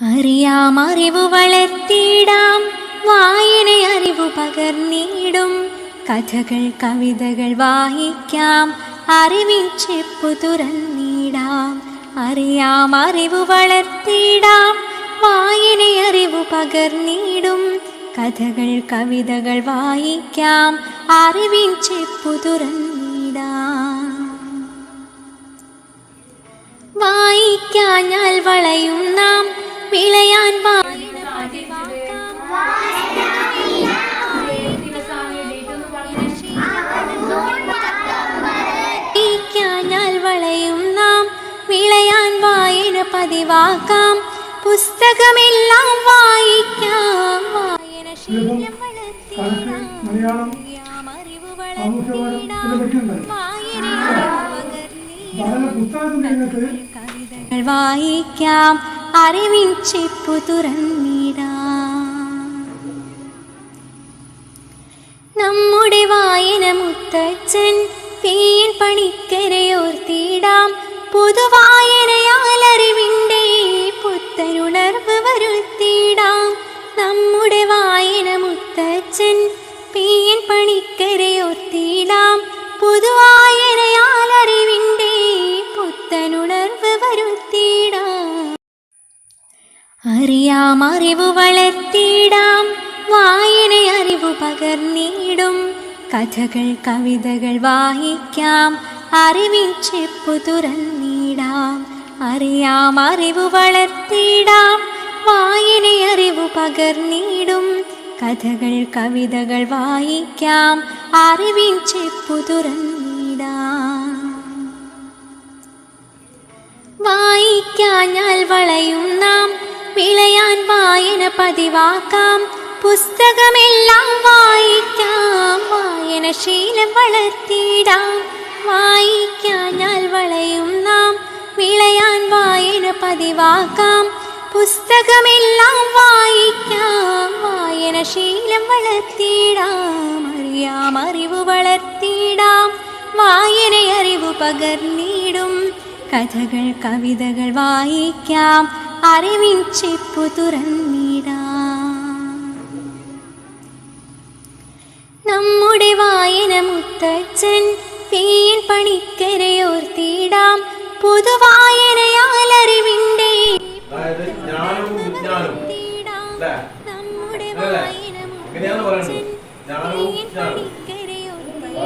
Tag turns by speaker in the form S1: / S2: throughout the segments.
S1: അറിയാം അറിവ് വളർത്തിയിടാം. വായന അറിവ് പകർന്നിടും. കഥകൾ കവിതകൾ വായിക്കാം. അറിവിൻ ചെപ്പു തുറന്നിടാം. അറിയാം അറിവ് വളർത്തിയിടാം. വായന അറിവ് പകർന്നിടും. കഥകൾ കവിതകൾ വായിക്കാം. അറിവിൻ ചെപ്പു തുറന്നിടാം. വായിക്കാഞ്ഞാൽ വളയുന്ന നാം വായിക്കാഞ്ഞാൽ വളയും നാം. വിളയാൻ വായന പതിവാക്കാം. പുസ്തകമെല്ലാം വായിക്കാം. വായന ശീലം കവിതകൾ വായിക്കാം. അറിവിൻ ചെപ്പു തുറന്നിടാം. നമ്മുടെ വായന മുത്തച്ഛൻ തീൻ പണിക്കരയോർത്തിടാം. പുതുവായനയാൽ അറിവിന്റെ പുത്തനുണർവ് വരുത്തിയിടാം നമ്മുടെ വായന അറിയാം അറിവ് വളർത്തിയിടാം. വായന അറിവ് പകർന്നിടും കഥകൾ കവിതകൾ വായിക്കാം. അറിവിൻ ചെപ്പു തുറന്നിടാം. അറിയാം അറിവ് വളർത്തിയിടാം. വായന അറിവ് പകർന്നിടും കഥകൾ കവിതകൾ വായിക്കാം. അറിവിൻ ചെപ്പു തുറന്നിടാം. വായിക്കാഞ്ഞാൽ വളയും നാം. വിളയാൻ വായന പതിവാക്കാം. പുസ്തകമെല്ലാം വായിക്കാം. വായന ശീലം വളർത്തിയിടാം. വായിക്കാഞ്ഞാൽ വളയും നാം. വിളയാൻ വായന പതിവാക്കാം. പുസ്തകമെല്ലാം വായിക്കാം. വായന ശീലം വളർത്തിയിടാം. അറിയാം അറിവ് വളർത്തിയിടാം. വായനയറിവ് പകർന്നിടും. കഥകൾ കവിതകൾ വായിക്കാം. അറിവിൻ ചെപ്പു തുറന്നിടാം നമ്മുടെ വായന മുത്തച്ഛൻ തീൻ പണിക്കരയോർത്തിടാം. പുതുവായനയാൽ
S2: അറിവിന്റെ?
S1: നമ്മുടെ? വായന മുത്തച്ഛൻ
S2: അതിനു
S1: പണിക്കരയോർത്തിടാം.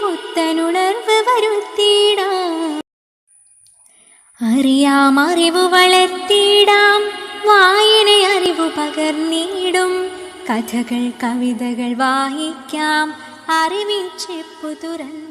S1: പുത്തനുണർവ് വരുത്തിയിടാം അറിയാം അറിവ് വളർത്തിയിടാം. വായന അറിവ് പകർന്നിടും കഥകൾ കവിതകൾ വായിക്കാം. അറിവിൻ ചെപ്പു തുറന്നു